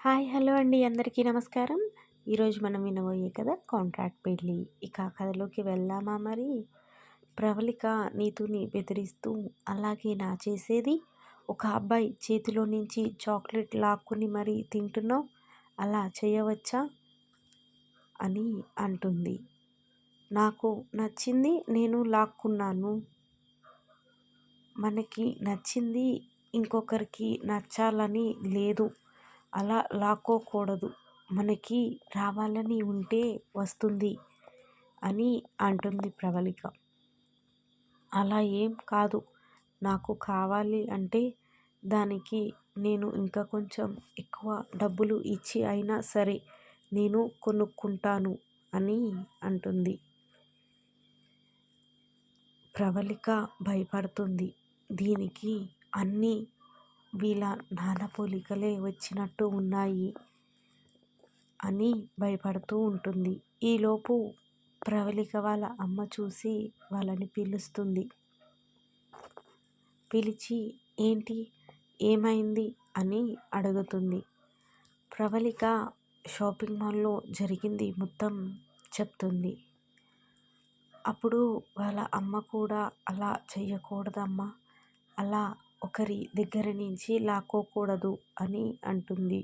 Hi hello అండి. అందరికీ నమస్కారం. ఈరోజు మనం వినబోయే కదా కాంట్రాక్ట్ పెళ్ళి ఇక కథలోకి వెళ్దామా మరి? ప్రవళిక నీతుని బెదిరిస్తూ అలాగే నా చేసేది? ఒక అబ్బాయి చేతిలో నుంచి చాక్లెట్ లాక్కుని మరీ తింటున్నావు? అలా చేయవచ్చా? అని అంటుంది. నాకు నచ్చింది నేను లాక్కున్నాను. మనకి నచ్చింది ఇంకొకరికి నచ్చాలని లేదు. అలా లాక్కోకూడదు. మనకి రావాలని ఉంటే వస్తుంది అని అంటుంది ప్రవళిక అలా ఏం కాదు. నాకు కావాలి అంటే దానికి నేను ఇంకా కొంచెం ఎక్కువ డబ్బులు ఇచ్చి అయినా సరే నేను కొనుక్కుంటాను అని అంటుంది. ప్రవళిక భయపడుతుంది. దీనికి అన్నీ వీళ్ళ నాన్న పోలికలే వచ్చినట్టు ఉన్నాయి అని భయపడుతూ ఉంటుంది. ఈలోపు ప్రవళిక వాళ్ళ అమ్మ చూసి వాళ్ళని పిలుస్తుంది. పిలిచి ఏంటి? ఏమైంది? అని అడుగుతుంది. ప్రవళిక షాపింగ్ మాల్లో జరిగింది మొత్తం చెప్తుంది. అప్పుడు వాళ్ళ అమ్మ కూడా అలా చెయ్యకూడదమ్మా. అలా ఒకరి దగ్గర నుంచి లాక్కోకూడదు అని అంటుంది.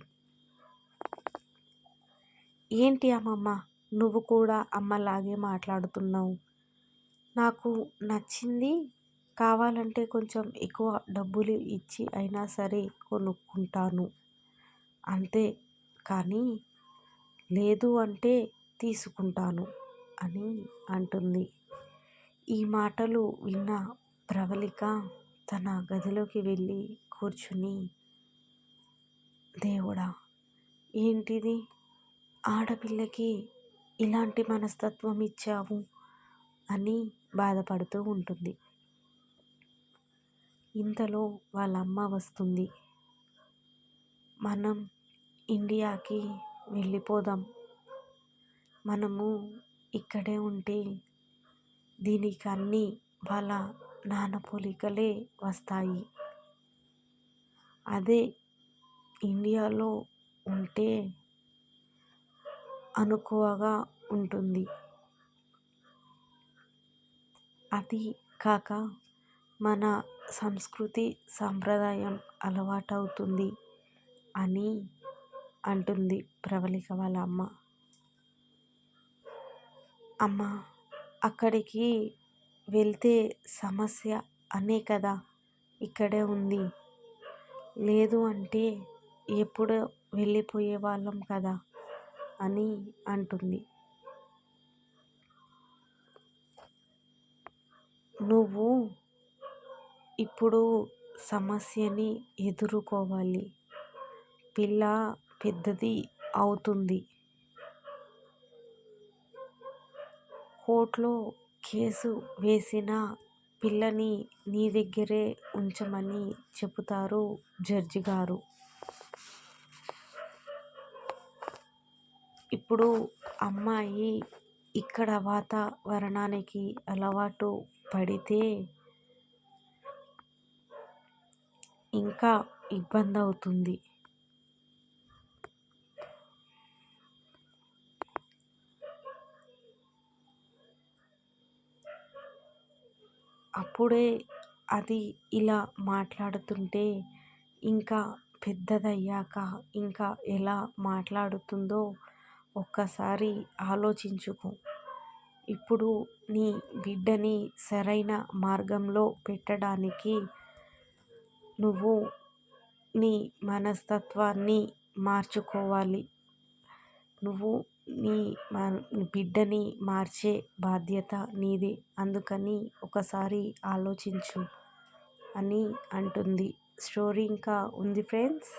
ఏంటి అమ్మమ్మ నువ్వు కూడా అమ్మలాగే మాట్లాడుతున్నావు. నాకు నచ్చింది కావాలంటే కొంచెం ఎక్కువ డబ్బులు ఇచ్చి అయినా సరే కొనుక్కుంటాను. అంతే కానీ లేదు అంటే తీసుకుంటాను అని అంటుంది. ఈ మాటలు విన్న ప్రవళిక తన గదిలోకి వెళ్ళి కూర్చుని దేవుడా ఏంటిది? ఆడపిల్లకి ఇలాంటి మనస్తత్వం ఇచ్చావు? అని బాధపడుతూ ఉంటుంది. ఇంతలో వాళ్ళ అమ్మ వస్తుంది. మనం ఇండియాకి వెళ్ళిపోదాం. మనము ఇక్కడే ఉంటే దీనికి అన్నీ వాళ్ళ నానపోలికలే వస్తాయి. అదే ఇండియాలో ఉంటే అనుకువగా ఉంటుంది. అది కాక మన సంస్కృతి సాంప్రదాయం అలవాటవుతుంది అని అంటుంది ప్రవళిక వాళ్ళ అమ్మ. అమ్మ అక్కడికి వెళ్తే సమస్య అనే కదా ఇక్కడే ఉంది. లేదు అంటే ఎప్పుడో వెళ్ళిపోయే వాళ్ళం కదా అని అంటుంది. నువ్వు ఇప్పుడు సమస్యని ఎదుర్కోవాలి. పిల్ల పెద్దది అవుతుంది. కోర్టులో కేసు వేసిన పిల్లని నీ దగ్గరే ఉంచమని చెబుతారు జడ్జి గారు. ఇప్పుడు అమ్మాయి ఇక్కడ వాతావరణానికి అలవాటు పడితే ఇంకా ఇబ్బంది అవుతుంది అప్పుడే అది ఇలా మాట్లాడుతుంటే ఇంకా పెద్దదయ్యాక ఇంకా ఎలా మాట్లాడుతుందో ఒక్కసారి ఆలోచించుకో. ఇప్పుడు నీ బిడ్డని సరైన మార్గంలో పెట్టడానికి నువ్వు నీ మనస్తత్వాన్ని మార్చుకోవాలి. నువ్వు నీ బిడ్డని మార్చే బాధ్యత నీదే. అందుకని ఒకసారి ఆలోచించు అని అంటుంది. స్టోరీ ఇంకా ఉంది ఫ్రెండ్స్?